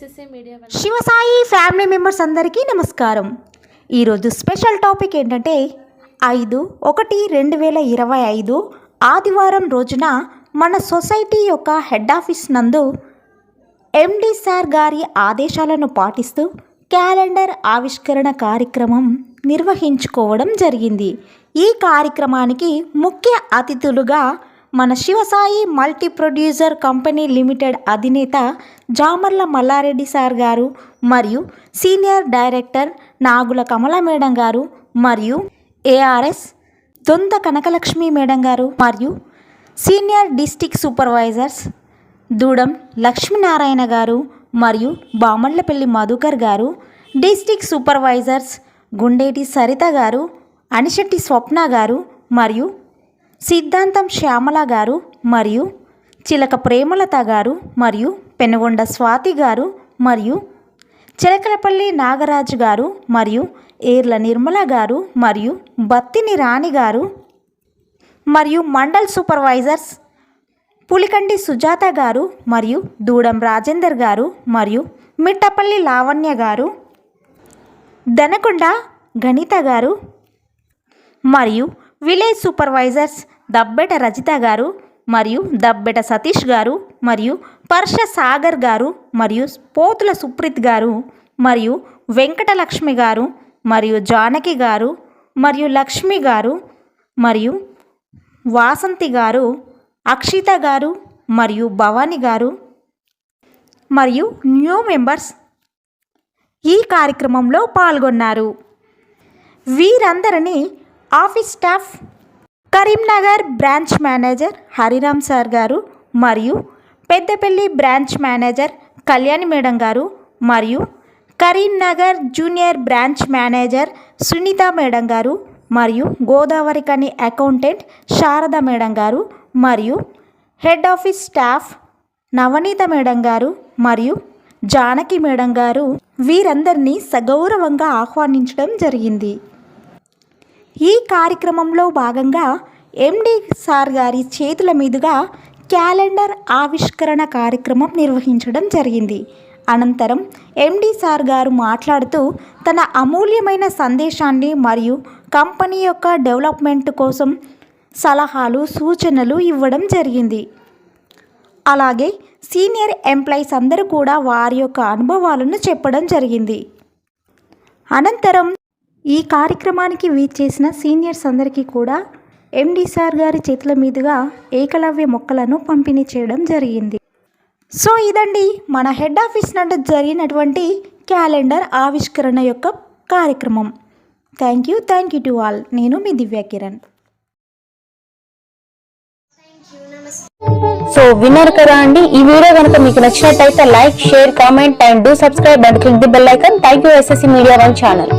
Shivasai family members అందరికీ నమస్కారం. ఈరోజు స్పెషల్ టాపిక్ ఏంటంటే ఐదు ఒకటి రెండు వేల ఇరవై ఐదు ఆదివారం రోజున మన సొసైటీ యొక్క హెడ్ ఆఫీస్ నందు ఎండి సార్ గారి ఆదేశాలను పాటిస్తూ క్యాలెండర్ ఆవిష్కరణ కార్యక్రమం నిర్వహించుకోవడం జరిగింది. ఈ కార్యక్రమానికి ముఖ్య అతిథులుగా మన Shivasai multi producer company limited అధినేత జామర్ల మల్లారెడ్డి సార్ గారు మరియు senior director Nagula Kamala madam గారు మరియు ఏఆర్ఎస్ దొంద కనకలక్ష్మి మేడం గారు మరియు senior district supervisors Doodam Lakshminarayana గారు మరియు బామళ్ళపల్లి మధుకర్ గారు డిస్టిక్ సూపర్వైజర్స్ గుండేటి సరిత గారు అనిశెట్టి స్వప్న గారు మరియు సిద్ధాంతం శ్యామల గారు మరియు చిలక ప్రేమలత గారు మరియు పెనుగొండ స్వాతి గారు మరియు చిలకలపల్లి నాగరాజు గారు మరియు ఏర్ల నిర్మల గారు మరియు బత్తిని రాణి గారు మరియు మండల్ సూపర్వైజర్స్ పులికండి సుజాత గారు మరియు దూడం రాజేందర్ గారు మరియు మిట్టపల్లి లావణ్య గారు దనకొండ గణిత గారు మరియు విలేజ్ సూపర్వైజర్స్ దబ్బెట రజిత గారు మరియు దబ్బెట సతీష్ గారు మరియు పర్ష సాగర్ గారు మరియు పోతుల సుప్రీత్ గారు మరియు వెంకటలక్ష్మి గారు మరియు జానకి గారు మరియు లక్ష్మి గారు మరియు వాసంతి గారు అక్షిత గారు మరియు భవాని గారు మరియు న్యూ మెంబర్స్ ఈ కార్యక్రమంలో పాల్గొన్నారు. వీరందరినీ office staff Karimnagar branch manager Hariram sir గారు మరియు Peddapalli branch manager Kalyani madam గారు మరియు Karimnagar junior branch manager Sunitha madam గారు మరియు గోదావరి కని అకౌంటెంట్ శారద మేడం గారు మరియు head office staff Navaneetha madam గారు మరియు జానకి మేడం గారు వీరందరినీ సగౌరవంగా ఆహ్వానించడం జరిగింది. ఈ కార్యక్రమంలో భాగంగా ఎండి సార్ గారి చేతుల మీదుగా క్యాలెండర్ ఆవిష్కరణ కార్యక్రమం నిర్వహించడం జరిగింది. అనంతరం ఎండి సార్ గారు మాట్లాడుతూ తన అమూల్యమైన సందేశాన్ని మరియు కంపెనీ యొక్క డెవలప్మెంట్ కోసం సలహాలు సూచనలు ఇవ్వడం జరిగింది. అలాగే సీనియర్ ఎంప్లాయీస్ అందరూ కూడా వారి యొక్క అనుభవాలను చెప్పడం జరిగింది. అనంతరం ఈ కార్యక్రమానికి వీచేసిన సీనియర్స్ అందరికీ కూడా ఎండి సార్ గారి చేతుల మీదుగా ఏకలవ్య మొక్కలను పంపిణీ చేయడం జరిగింది. సో ఇదండి మన హెడ్ ఆఫీస్ నుండి జరిగినటువంటి క్యాలెండర్ ఆవిష్కరణ యొక్క కార్యక్రమం. Thank you thank you to all. నేను మీ దివ్య కిరణ్. సో విన్నారు కదా అండి ఈ వీడియో కనుక మీకు నచ్చినట్టయితే like share comment and do subscribe and click the bell icon. Thank you SSC media one channel.